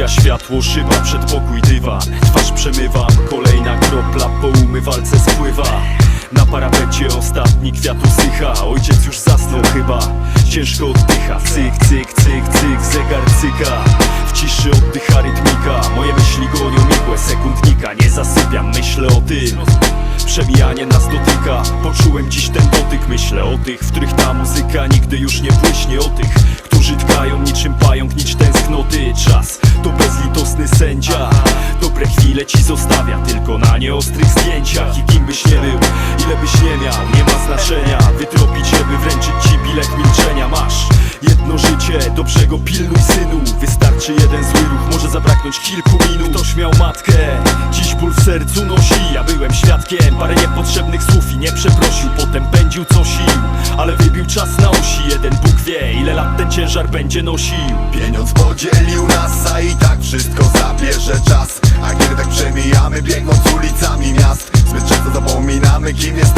Mija światło, szyba, przedpokój, dywan Twarz przemywam, kolejna kropla po umywalce spływa. Na parapecie ostatni kwiat usycha Ojciec już zasnął chyba. Ciężko oddycha, cyk, cyk, cyk, cyk Zegar cyka. W ciszy oddycha rytmika. Moje myśli gonią migłę sekundnika. Nie zasypiam, myślę o tym. Przemijanie nas dotyka Poczułem dziś ten dotyk Myślę o tych, w których ta muzyka nigdy już nie błyśnie O tych, którzy tkają niczym pająk Nicz tęsknoty. Czas to bezlitosny sędzia. Dobre chwile ci zostawia Tylko na nieostrych zdjęciach. I kim byś nie był, ile byś nie miał Nie ma znaczenia. Wytropić się, by wręczyć ci bilet milczenia. Masz jedno życie Dobrze go pilnuj synu. Wystarczy jeden zły ruch Może zabraknąć kilku minut. Ktoś miał matkę Dziś ból w sercu nosi. Ja byłem świadkiem Parę niepotrzebnych słów i nie przeprosił. Potem pędził co sił Ale wybił czas na osi. Jeden Bóg wie ile lat ten ciężar będzie nosił. Pieniądz podzielił nas, a i tak wszystko zabierze czas. A kiedy tak przemijamy, biegnąc ulicami miast. Zbyt często zapominamy, kim jesteśmy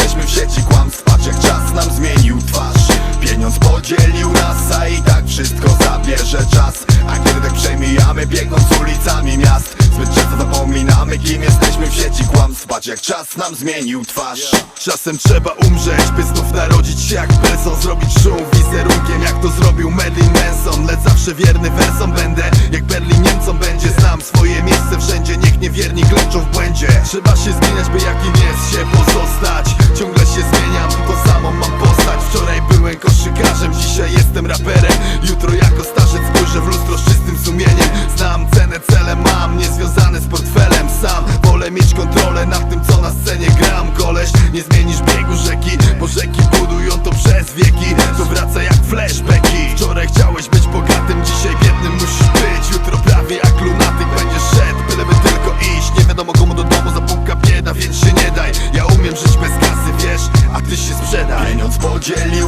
wszystko zabierze czas. A kiedy tak przemijamy, biegnąc ulicami miast Zbyt często zapominamy, kim jesteśmy w sieci. Kłamstw Patrz jak czas nam zmienił twarz. Czasem trzeba umrzeć, by znów narodzić się jak person Zrobić szum wizerunkiem, jak to zrobił Marilyn Manson. Lecz zawsze wierny wersom będę, jak Berlin Niemcom będzie. Znam swoje miejsce wszędzie, niech niewierni klęczą w błędzie. Trzeba się zmieniać, by jakim jest się pozostać. Ciągle się zmieniam, to samą mam postać. Wczoraj byłem koszykarzem, dzisiaj jestem raperem Jutro jako starzec spojrzę w lustro z czystym sumieniem. Znam cenę, cele mam, niezwiązane z portfelem. Sam wolę mieć kontrolę nad tym, co na scenie gram. Koleś, nie zmienisz biegu rzeki, bo rzeki budują to przez wieki. To wraca jak flashbacki. Wczoraj chciałeś być bogatym, dzisiaj biednym musisz być. Jutro prawie jak lunatyk będziesz szedł, byleby tylko iść. Nie wiadomo komu do domu zapuka bieda, więc się nie daj. Ja umiem żyć bez kasy, wiesz, a ty się sprzedaj. Pieniądz podzielił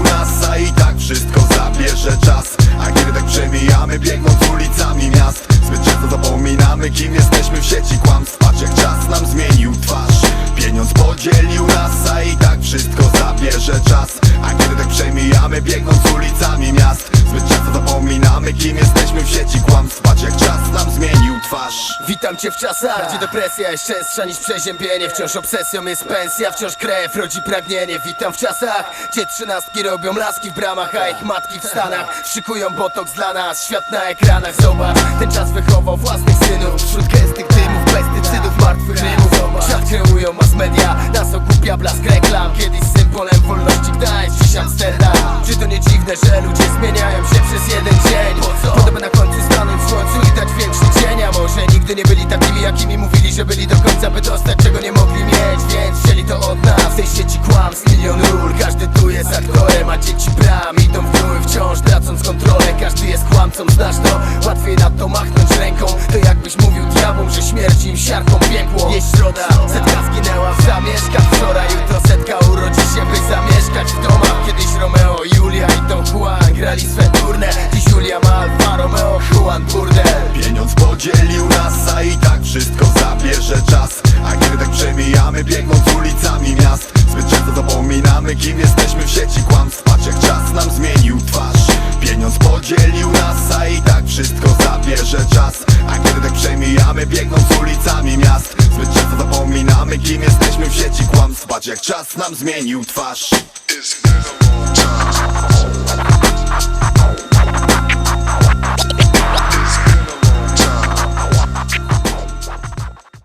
biegnąc ulicami miast. Zbyt często zapominamy, kim jesteśmy w sieci. Kłamstw Patrz jak czas nam zmienił twarz. Pieniądz podzielił nas, a i tak wszystko zabierze czas. A kiedy tak przemijamy, biegnąc ulicami miast. Zbyt często zapominamy, kim jesteśmy w sieci. Kłamstw Witam cię w czasach, gdzie depresja jest częstsza niż przeziębienie. Wciąż obsesją jest pensja, wciąż krew rodzi pragnienie. Witam w czasach, gdzie trzynastki robią laski w bramach A ich matki w Stanach szykują botoks dla nas. Świat na ekranach, zobacz, ten czas wychował własnych synów. Wśród gęstych dymów, pestycydów, martwych rymów Świat kreują mass media, nas okupia blask reklam. Kiedyś symbolem wolności Gdańsk, dziś Amsterdam. Czy to nie dziwne, że ludzie zmieniają się przez jeden nie byli takimi, jakimi mówili, że byli do końca By dostać, czego nie mogli mieć, więc wzięli to od nas W tej sieci kłamstw milion ról, każdy tu jest aktorem A dzieci bram. Idą w dół wciąż tracąc kontrolę. Każdy jest kłamcą, znasz to, łatwiej na to machnąć ręką. To jakbyś mówił diabłom, że śmierć im siarką piekło. Jest środa, setka zginęła w zamieszkach wczoraj Jutro setka urodzi się, by zamieszkać w domach. Kiedyś Romeo, Julia i Don Juan grali swe dzielił nas A i tak wszystko zabierze czas. A kiedy tak przemijamy, biegnąc ulicami miast Zbyt często zapominamy, kim jesteśmy w sieci kłamstw. Patrz jak czas nam zmienił twarz. It's